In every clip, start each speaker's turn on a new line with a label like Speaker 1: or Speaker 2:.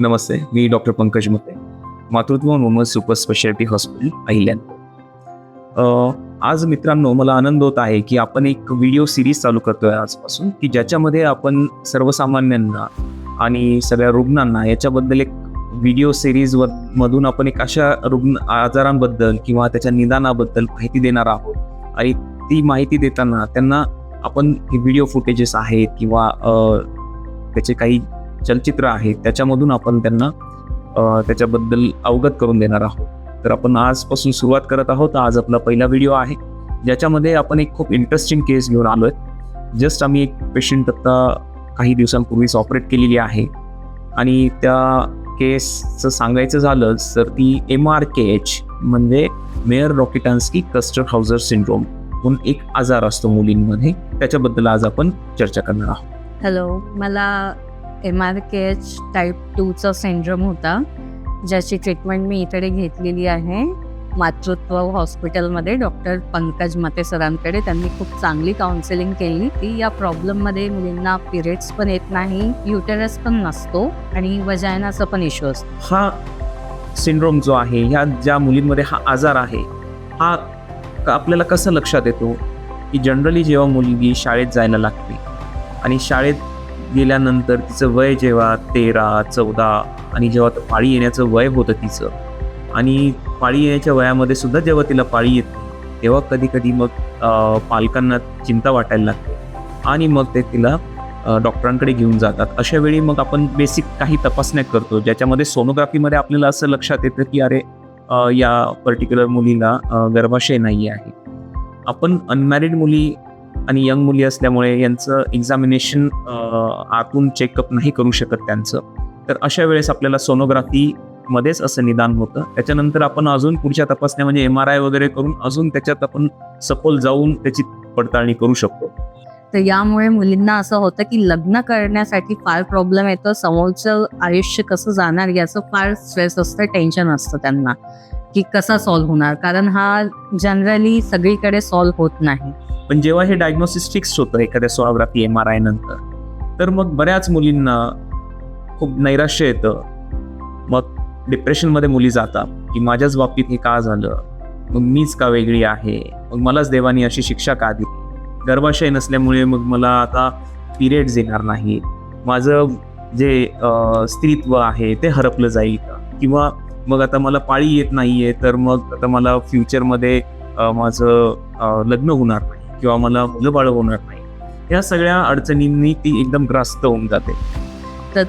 Speaker 1: नमस्ते मी doctor Pankaj मते Matrutva woman super speciality hospital अहिल्यान. आज मित्रांनो मला आनंद होत आहे की आपण एक व्हिडिओ सिरीज चालू करतोय आजपासून की ज्याच्यामध्ये आपण सर्वसामान्यांना आणि सगळ्या रुग्णांना याच्याबद्दल एक व्हिडिओ सिरीज व मधून आपण एक अशा रुग्ण आजारांबद्दल किंवा त्याच्या निदानाबद्दल माहिती देणार आहोत. आणि ती माहिती देताना त्यांना आपण व्हिडिओ फुटेजेस आहेत किंवा त्याचे काही चलचित्र आहे त्याच्यामधून आपण त्यांना त्याच्याबद्दल अवगत करून देणार आहोत. तर आपण आजपासून सुरुवात करत आहोत. आज आपला पहिला व्हिडिओ आहे ज्याच्यामध्ये आपण एक खूप इंटरेस्टिंग केस घेऊन आलो आहे जस्ट आम्ही एक पेशंट आत्ता काही दिवसांपूर्वीच ऑपरेट केलेली आहे. आणि त्या केसचं सांगायचं झालं तर ती एम आर के एच म्हणजे Mayer Rokitansky Kuster Hauser syndrome म्हणून एक आजार असतो मुलींमध्ये त्याच्याबद्दल आज आपण चर्चा करणार आहोत.
Speaker 2: हॅलो मला M R K H type टूचा syndrome होता ज्याची ट्रीटमेंट मी इकडे घेतलेली आहे. मातृत्व हॉस्पिटलमध्ये डॉक्टर पंकज मते सरांकडे. त्यांनी खूप चांगली काउन्सिलिंग केली. की या प्रॉब्लेममध्ये मुलींना पिरियड्स पण येत नाही युटेरस पण नसतो आणि वजायनाचा पण इश्यू असतो.
Speaker 1: हा सिंड्रोम जो आहे ह्या ज्या मुलींमध्ये हा आजार आहे हा आपल्याला कसं लक्षात येतो? की जनरली जेव्हा मुलगी शाळेत जायला लागते आणि शाळेत गेल्यानंतर तिचं वय जेव्हा तेरा चौदा आणि जेव्हा पाळी येण्याचं वय होतं तिचं आणि पाळी येण्याच्या वयामध्ये सुद्धा जेव्हा तिला पाळी येते तेव्हा कधी कधी मग पालकांना चिंता वाटायला लागते आणि मग ते तिला डॉक्टरांकडे घेऊन जातात. अशा वेळी मग आपण बेसिक काही तपासण्या करतो ज्याच्यामध्ये सोनोग्राफीमध्ये आपल्याला असं लक्षात येतं की अरे या पर्टिक्युलर मुलीला गर्भाशय नाही आहे. आपण अनमॅरिड मुली आणि यंग मुली असल्यामुळे यांचं एक्झामिनेशन आतून चेकअप नाही करू शकत त्यांचं. तर अशा वेळेस आपल्याला सोनोग्राफी मध्येच असं निदान होतं. त्याच्यानंतर आपण अजून पुढच्या तपासण्या म्हणजे एम आर आय वगैरे करून अजून त्याच्यात आपण सखोल जाऊन त्याची पडताळणी करू शकतो.
Speaker 2: तर यामुळे मुलींना असं होतं की लग्न करण्यासाठी फार प्रॉब्लेम येतो. समोरचं आयुष्य कसं जाणार याचं फार स्ट्रेस असतं टेन्शन असतं त्यांना की कसा सॉल्व्ह होणार. कारण हा जनरली सगळीकडे सॉल्व्ह होत नाही.
Speaker 1: पण जेव्हा हे डायग्नोसिस फिक्स होतं एखाद्या सोनोग्राफी एम आर आय नंतर तर मग बऱ्याच मुलींना खूप नैराश्य येतं. मग डिप्रेशनमध्ये मुली जातात की माझ्याच बाबतीत हे का झालं? मग मीच का वेगळी आहे? मग मलाच देवानी अशी शिक्षा का दिली? गर्भाशय नसल्यामुळे मग मला आता पिरियड्स येणार नाही. माझं जे स्त्रीत्व आहे ते हरपलं जाईल. का किंवा मग आता मला पाळी येत नाहीये तर मग आता मला फ्युचरमध्ये माझं लग्न होणार नाही किंवा मला मुलं बाळ होणार नाही. या सगळ्या अडचणींनी ती एकदम ग्रास्त होऊन जाते.
Speaker 2: तर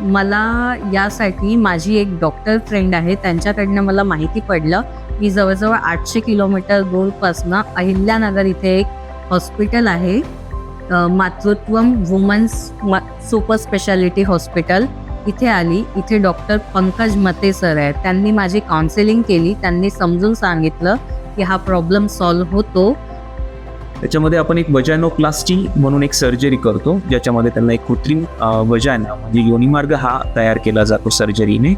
Speaker 2: मला यासाठी माझी एक डॉक्टर फ्रेंड आहे त्यांच्याकडनं मला माहिती पडलं. की जवळजवळ आठशे किलोमीटर दूरपासनं अहिल्यानगर इथे एक हॉस्पिटल आहे. Matrutvam women's super speciality hospital. इथे आली. इथे डॉक्टर पंकज मते सर आहेत. त्यांनी माझी काउन्सिलिंग केली. त्यांनी समजून सांगितलं की हा प्रॉब्लेम सॉल्व्ह होतो.
Speaker 1: त्याच्यामध्ये आपण एक वजायनोप्लास्टी म्हणून एक सर्जरी करतो. ज्याच्यामध्ये त्यांना एक कृत्रिम वजान म्हणजे योनिमार्ग हा तयार केला जातो सर्जरीने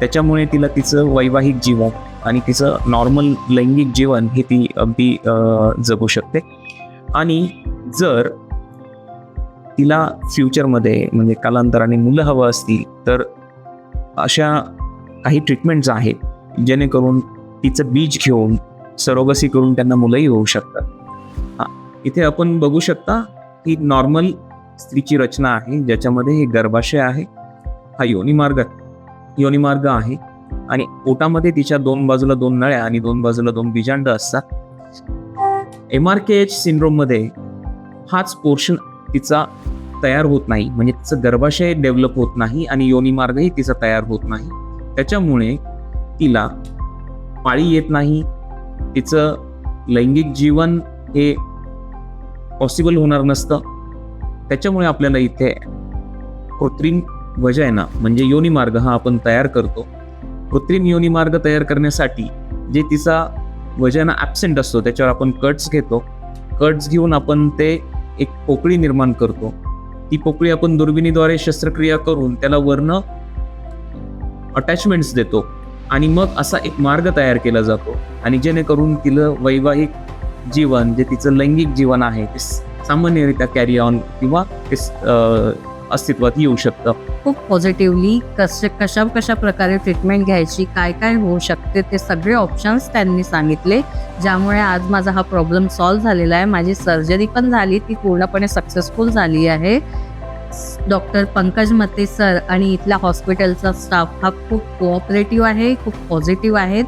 Speaker 1: त्याच्यामुळे तिला तिचं वैवाहिक जीवन आणि तिचं नॉर्मल लैंगिक जीवन हे ती अगदी जगू शकते. आणि जर तिला फ्युचरमध्ये म्हणजे कालांतराने मुलं हवं असतील तर अशा काही ट्रीटमेंट्स आहेत जेणेकरून तिचं बीज घेऊन सरोगसी करून त्यांना मुलंही होऊ शकतात. इथे आपण बघू शकता ही नॉर्मल स्त्रीची रचना आहे ज्याच्यामध्ये हे गर्भाशय आहे हा योनिमार्ग योनिमार्ग आहे. आणि पोटामध्ये तिच्या दोन बाजूला दोन नळ्या आणि दोन बाजूला दोन बीजांड असतात. एम आर के एच सिंड्रोममध्ये हाच पोर्शन तिचा तयार होत नाही. म्हणजे तिचं गर्भाशय डेव्हलप होत नाही आणि योनिमार्गही तिचा तयार होत नाही. त्याच्यामुळे तिला पाळी येत नाही. तिचं लैंगिक जीवन हे पॉसिबल होणार नसतं. त्याच्यामुळे आपल्याला इथे कृत्रिम वजायना म्हणजे योनिमार्ग हा आपण तयार करतो. कृत्रिम योनीमार्ग तयार करण्यासाठी जे तिचा वजन ॲबसेंट असतो त्याच्यावर आपण कट्स घेतो. कट्स घेऊन आपण ते एक पोकळी निर्माण करतो. ती पोकळी आपण दुर्बिणीद्वारे शस्त्रक्रिया करून त्याला वर्ण अटॅचमेंट्स देतो आणि मग असा एक मार्ग तयार केला जातो आणि जेणेकरून तिलं वैवाहिक जीवन जे तिचं लैंगिक जीवन आहे ते सामान्यरित्या कॅरी ऑन किंवा ते स- अस्तित्वात येऊ शकतं.
Speaker 2: खूप पॉझिटिव्हली कसे कशा कशा प्रकारे ट्रीटमेंट घ्यायची काय काय होऊ शकते ते सगळे ऑप्शन्स त्यांनी सांगितले. ज्यामुळे आज माझा हा प्रॉब्लेम सॉल्व्ह झालेला आहे. माझी सर्जरी पण झाली ती पूर्णपणे सक्सेसफुल झाली आहे. डॉक्टर पंकज मते सर आणि इथल्या हॉस्पिटलचा स्टाफ हा खूप कोऑपरेटिव्ह आहे खूप पॉझिटिव्ह आहेत.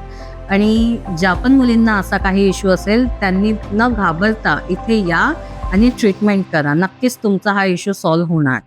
Speaker 2: आणि ज्या पण मुलींना असा काही इश्यू असेल त्यांनी न घाबरता इथे या आणि ट्रीटमेंट करा. नक्कीच तुमचा हा इश्यू सॉल्व्ह होणार.